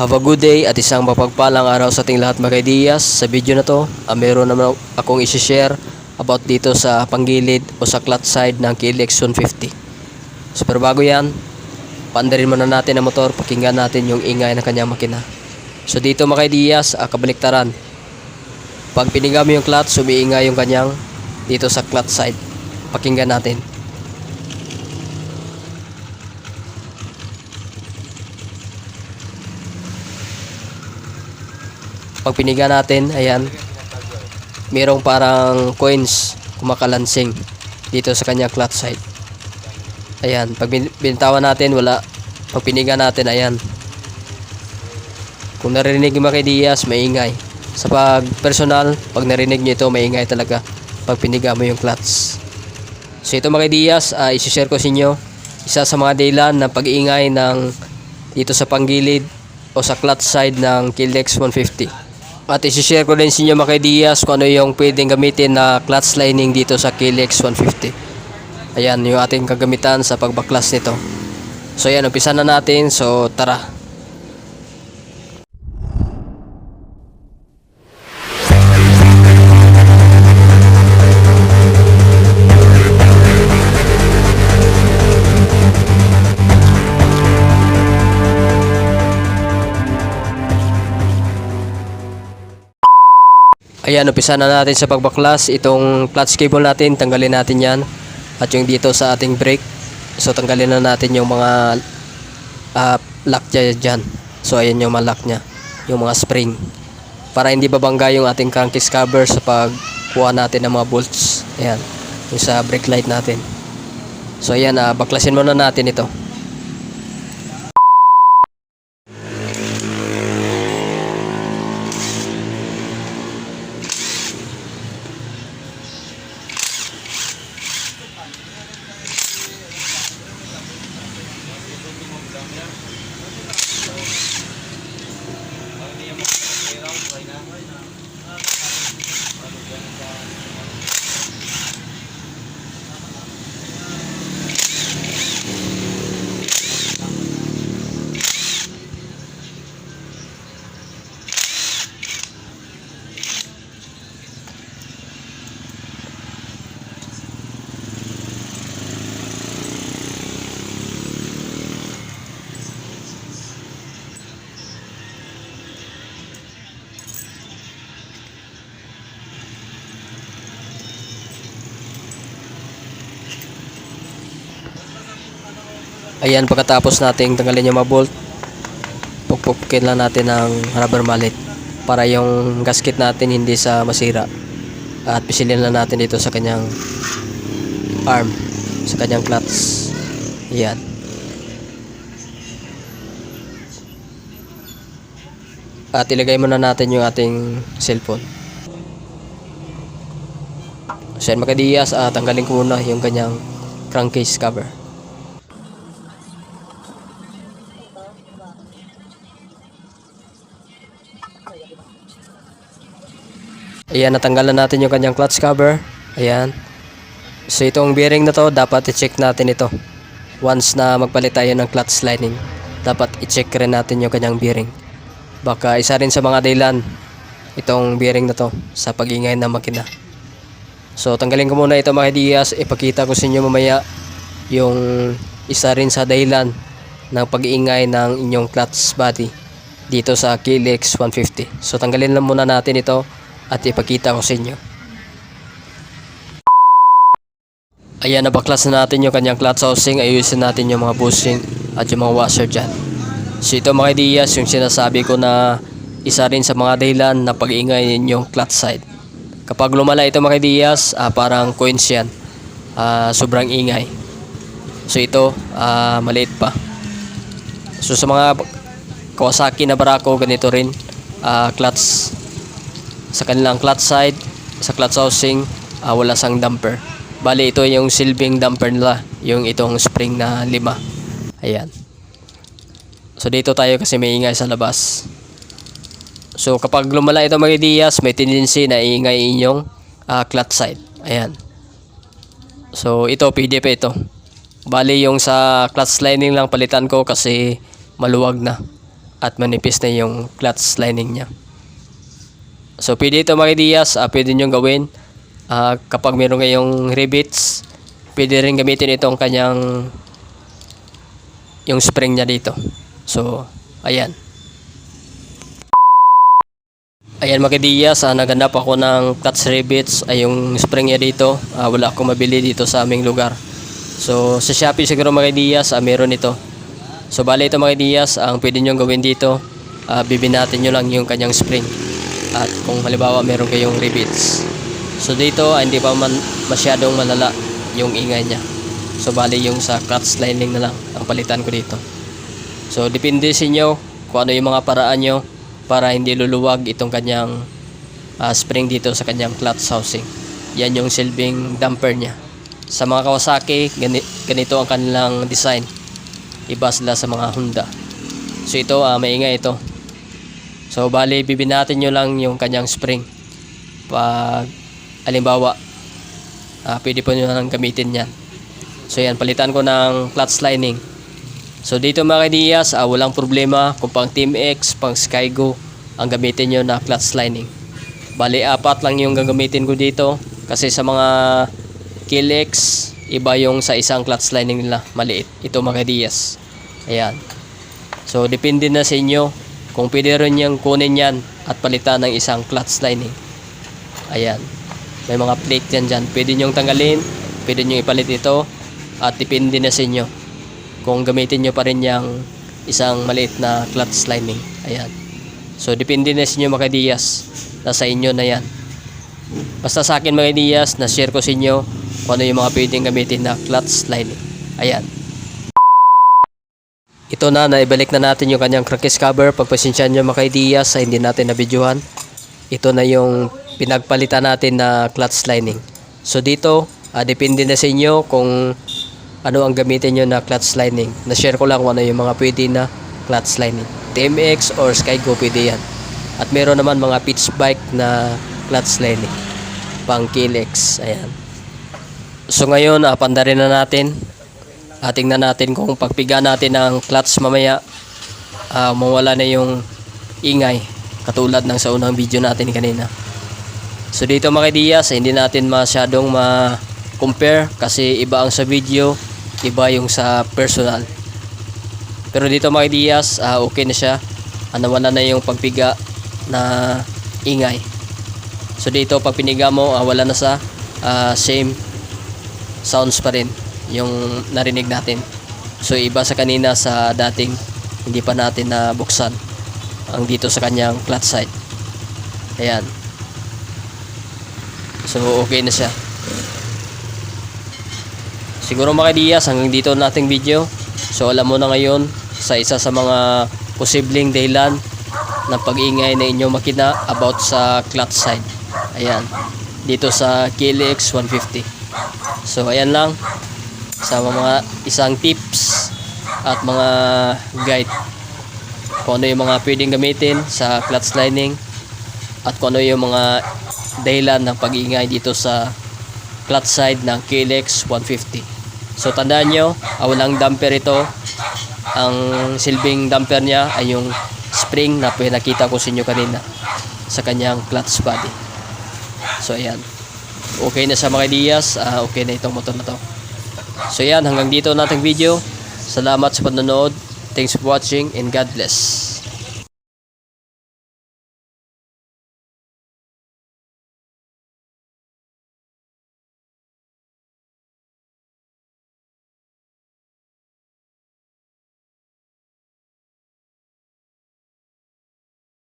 Have a good day at isang mapagpalang araw sa ating lahat mga kaidiyas. Sa video na to, ah, meron naman akong isi-share about dito sa panggilid o sa clutch side ng KLX 150. So pero bago yan, paandarin muna natin ang motor, pakinggan natin yung ingay ng kanyang makina. So dito mga kaidiyas, ah, kabaliktaran. Pag piniga mo yung clutch, sumiingay yung kanyang dito sa clutch side. Pakinggan natin. Pag piniga natin, ayan, merong parang coins kumakalansing dito sa kanya clutch side. Ayan, pag bin- binitawan natin, wala. Pag piniga natin, ayan. Kung narinig mo kay Diaz, maingay. Sa pag personal, pag narinig nyo ito, maingay talaga. Pag piniga mo yung clutch. So ito mga Diaz, uh, isi-share ko sa inyo. Isa sa mga daylan ng pag-iingay ng dito sa panggilid o sa clutch side ng Kildex 150. At isi-share ko din sa inyo mga Diaz kung ano yung pwedeng gamitin na clutch lining dito sa Kildex 150. Ayan yung ating kagamitan sa pagbaklas nito. So ayan, umpisa na natin. So tara. Ayan, umpisa na natin sa pagbaklas. Itong clutch cable natin, tanggalin natin yan. At yung dito sa ating brake. So, tanggalin na natin yung mga ah, lock dyan, dyan. So, ayan yung mga lock niya. Yung mga spring. Para hindi babangga yung ating crankcase cover sa pagkuha natin ng mga bolts. Ayan. Yung sa brake light natin. So, ayan, ah, baklasin muna natin ito. Ayan, pagkatapos nating tanggalin yung mga bolt, pupukpukin lang natin ng rubber mallet para yung gasket natin hindi sa masira. At pisilin lang natin dito sa kanyang arm, sa kanyang clutch. Ayan. At ilagay muna natin yung ating cellphone. So yan mga kadiyas, ah, tanggalin ko muna yung kanyang crankcase cover. Ayan, natanggalan natin yung kanyang clutch cover. Ayan. So itong bearing na to, dapat i-check natin ito. Once na magpalit tayo ng clutch lining, dapat i-check rin natin yung kanyang bearing. Baka isa rin sa mga daylan itong bearing na to sa pag-ingay ng makina. So tanggalin ko muna ito mga Diaz, ipakita ko sa inyo mamaya yung isa rin sa dahilan ng pag-iingay ng inyong clutch body dito sa KLX 150. So tanggalin lang muna natin ito at ipakita ko sa inyo. Ayan, nabaklas na natin yung kanyang clutch housing. Ayusin natin yung mga bushing at yung mga washer dyan. So ito mga ideas, yung sinasabi ko na isa rin sa mga dahilan na pag-iingay ninyong clutch side. Kapag lumala ito mga ideas, ah, parang coins yan. Ah, sobrang ingay. So ito, ah, maliit pa. So sa mga Kawasaki na barako, ganito rin. Ah, clutch sa kanilang clutch side, sa clutch housing, ah, wala sang damper. Bali, ito yung silbing damper nila, yung itong spring na lima. Ayan. So, dito tayo kasi may ingay sa labas. So, kapag lumala ito mga Diaz, may tendency na ingay inyong ah, clutch side. Ayan. So, ito, pwede ito. Bali, yung sa clutch lining lang palitan ko kasi maluwag na. at manipis na yung clutch lining niya. So pwede ito mga ideas, ah, pwede nyo gawin Ah, kapag meron kayong rivets, pwede rin gamitin itong kanyang yung spring niya dito. So, ayan. Ayan mga Diyas, ah, naghanap ako ng clutch rivets ay yung spring niya dito. Ah, wala akong mabili dito sa aming lugar. So sa Shopee siguro mga Diyas, ah, meron ito. So bali ito mga Diyas, ang pwede nyo gawin dito, ah, bibinatin nyo lang yung kanyang spring. At kung halimbawa meron kayong rivets. So dito ah, hindi pa man masyadong malala yung ingay niya. So bali yung sa clutch lining na lang ang palitan ko dito. So depende sa inyo kung ano yung mga paraan nyo para hindi luluwag itong kanyang ah, spring dito sa kanyang clutch housing. Yan yung silbing damper niya. Sa mga Kawasaki, gani- ganito ang kanilang design. Iba sila sa mga Honda. So ito, ah, maingay ito. So bali, bibinatin nyo lang yung kanyang spring. Pag, alimbawa, ah, pwede po nyo lang gamitin yan. So yan, palitan ko ng clutch lining. So dito mga kadiyas, ah, walang problema kung pang Team X, pang Skygo, ang gamitin nyo na clutch lining. Bali, apat lang yung gagamitin ko dito. Kasi sa mga Kill-X, iba yung sa isang clutch lining nila, maliit. Ito mga kadiyas. Ayan. So, depende na sa inyo kung pwede rin niyang kunin yan at palitan ng isang clutch lining. Ayan. May mga plate yan dyan. Pwede niyong tanggalin, pwede niyong ipalit ito, at depende na sa inyo kung gamitin nyo pa rin yung isang maliit na clutch lining. Ayan. So, depende na sa inyo mga Diyas. Nasa inyo na yan. Basta sa akin mga Diyas, na-share ko sa inyo kung ano yung mga pwedeng gamitin na clutch lining. Ayan. Ito na, naibalik na natin yung kanyang crankcase cover. Pagpasensyahan nyo mga Diyas sa hindi natin nabidyohan. Ito na yung pinagpalitan natin na clutch lining. So dito, ah, depende na sa inyo kung ano ang gamitin nyo na clutch lining. Na-share ko lang kung ano yung mga pwede na clutch lining. TMX or Skygo pwede yan. At meron naman mga pitch bike na clutch lining. Pang KLX. Ayan. So ngayon, uh, pandarin na natin. Uh, tingnan natin kung pagpiga natin ng clutch mamaya, ah, mawala na yung ingay. Katulad ng sa unang video natin kanina. So dito mga Diyas, hindi natin masyadong ma-compare kasi iba ang sa video, iba yung sa personal. Pero dito mga Diyas, ah, okay na siya. Ah, nawala na yung pagpiga na ingay. So dito pag piniga mo, ah, wala na sa ah, same sounds pa rin yung narinig natin. So iba sa kanina sa dating hindi pa natin na buksan ang dito sa kanyang clutch side. Ayan. So okay na siya. Siguro mga Diyas, hanggang dito nating video. So alam mo na ngayon sa isa sa mga posibleng dahilan ng pag-ingay na inyong makina about sa clutch side. Ayan. Dito sa KLX 150. So ayan lang sa mga isang tips at mga guide kung ano yung mga pwedeng gamitin sa clutch lining at kung ano yung mga dahilan ng pag-ingay dito sa clutch side ng KLX 150. So tandaan nyo, ah, walang damper ito. Ang silbing damper niya ay yung spring na pinakita ko sa inyo kanina sa kanyang clutch body. So ayan. Okay na sa mga Diyas, ah, okay na itong motor na to. So yan, hanggang dito nating video. Salamat sa panonood. Thanks for watching and God bless.